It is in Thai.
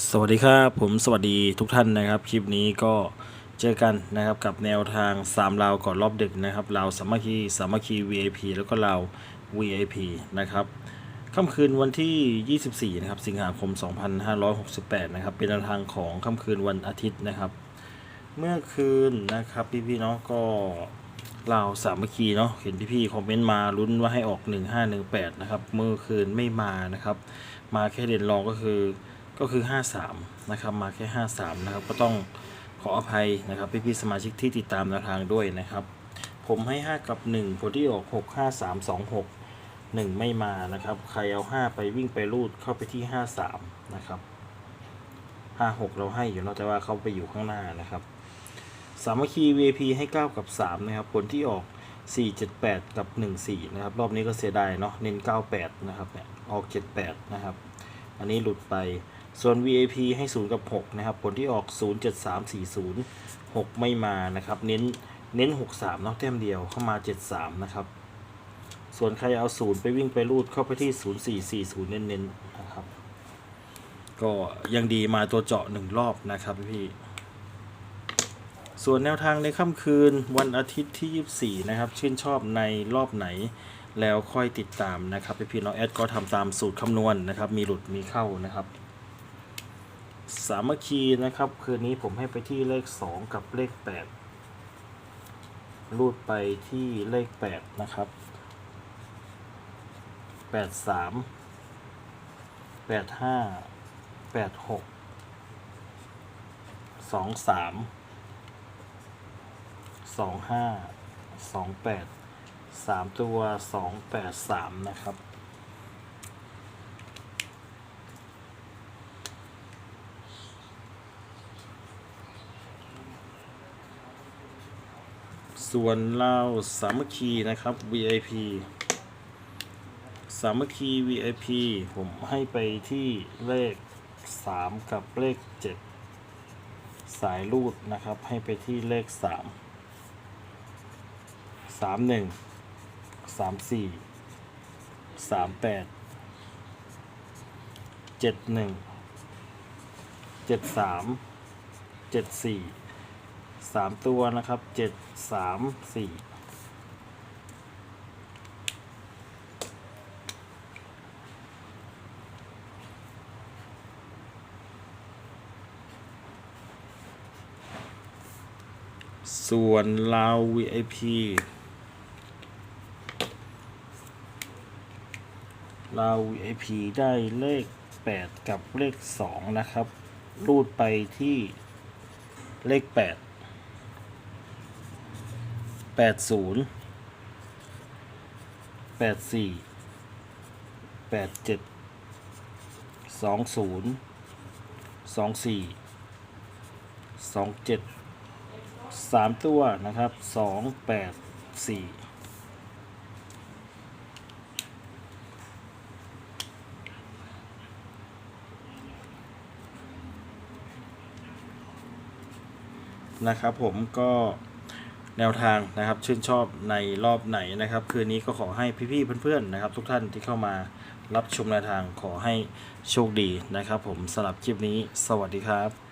สวัสดีครับผมสวัสดีทุกท่านนะครับ คลิปนี้ก็เจอกันนะครับกับแนวทาง3ลาวก่อนรอบดึกนะครับลาวสามัคคีสามัคคี VIP แล้วก็ลาว VIP นะครับค่ำคืนวันที่ 24 นะครับ สิงหาคม 2568 นะครับ เป็นแนวทางของค่ำคืนวันอาทิตย์นะครับ เมื่อคืนนะครับพี่ๆเนาะก็ลาวสามัคคีเนาะเห็นพี่ๆคอมเมนต์มาลุ้นว่าให้ออก 1518 นะครับเมื่อคืนไม่มานะครับ มาแค่เด่นรองก็คือ ก็คือ 53 นะครับมาแค่ 53 นะครับ ก็ต้องขออภัยนะครับพี่ๆสมาชิกที่ติดตามแนวทางด้วยนะครับ ผมให้ 5 กับ 1 ผลที่ออก 6 5 3 2 6 1 ไม่มานะครับ ใครเอา 5 ไปวิ่งไปรูดเข้าไปที่ 53 นะครับ 56 เราให้อยู่เนอะแต่ว่าเขาไปอยู่ข้างหน้านะครับสามัคคี VP ให้ 9 กับ 3 นะครับ ผลที่ออก 478 กับ 14 นะครับ รอบนี้ก็เสียดายเนาะเน้น 98 นะครับเนี่ยออก 78 นะครับ อันนี้หลุดไป ส่วน VIP ให้0กับ6นะครับ ผลที่ออก 07340 6 ไม่มานะครับ เน้นเน้น 63เนาะแต้มเดียวเข้ามา 73 นะครับ ส่วนใครเอา 0 ไปวิ่งไปรูดเข้าไปที่ 0440 เน้นๆนะครับ ก็ยังดีมาตัวเจาะ 1 รอบนะครับพี่ ส่วนแนวทางในค่ำคืนวันอาทิตย์ที่ 24 นะครับ ชื่นชอบในรอบไหนแล้วค่อยติดตามนะครับพี่พี่น้องแอดก็ทำตามสูตรคำนวณนะครับ มีหลุดมีเข้านะครับ สามัคคีนะครับ คืนนี้ผมให้ไปที่เลข 2 กับเลข 8 รูดไปที่เลข 8 นะครับ 83 85 86 23สองห้าสองแปดสามตัวสองแปดสามนะครับ ส่วนเราสามัคคีนะครับ VIP สามัคคี VIP ผมให้ไปที่เลข 3 กับเลข 7 สายรูดนะครับ ให้ไปที่เลข3สามหนึ่ง สามตัวนะครับเจ็ดสามสี่ส่วนลาว VIP เรา VIP ได้เลข 8 กับเลข 2 นะครับ รูดไปที่เลข 8 80 84 87 20 24 27 3ตัวนะครับ2 8 4นะครับผมก็ แนวทางนะครับ ชื่นชอบในรอบไหนนะครับ คืนนี้ก็ขอให้พี่ๆเพื่อนๆนะครับ ทุกท่านที่เข้ามารับชมแนวทางขอให้โชคดีนะครับ ผมสำหรับคลิปนี้ สวัสดีครับ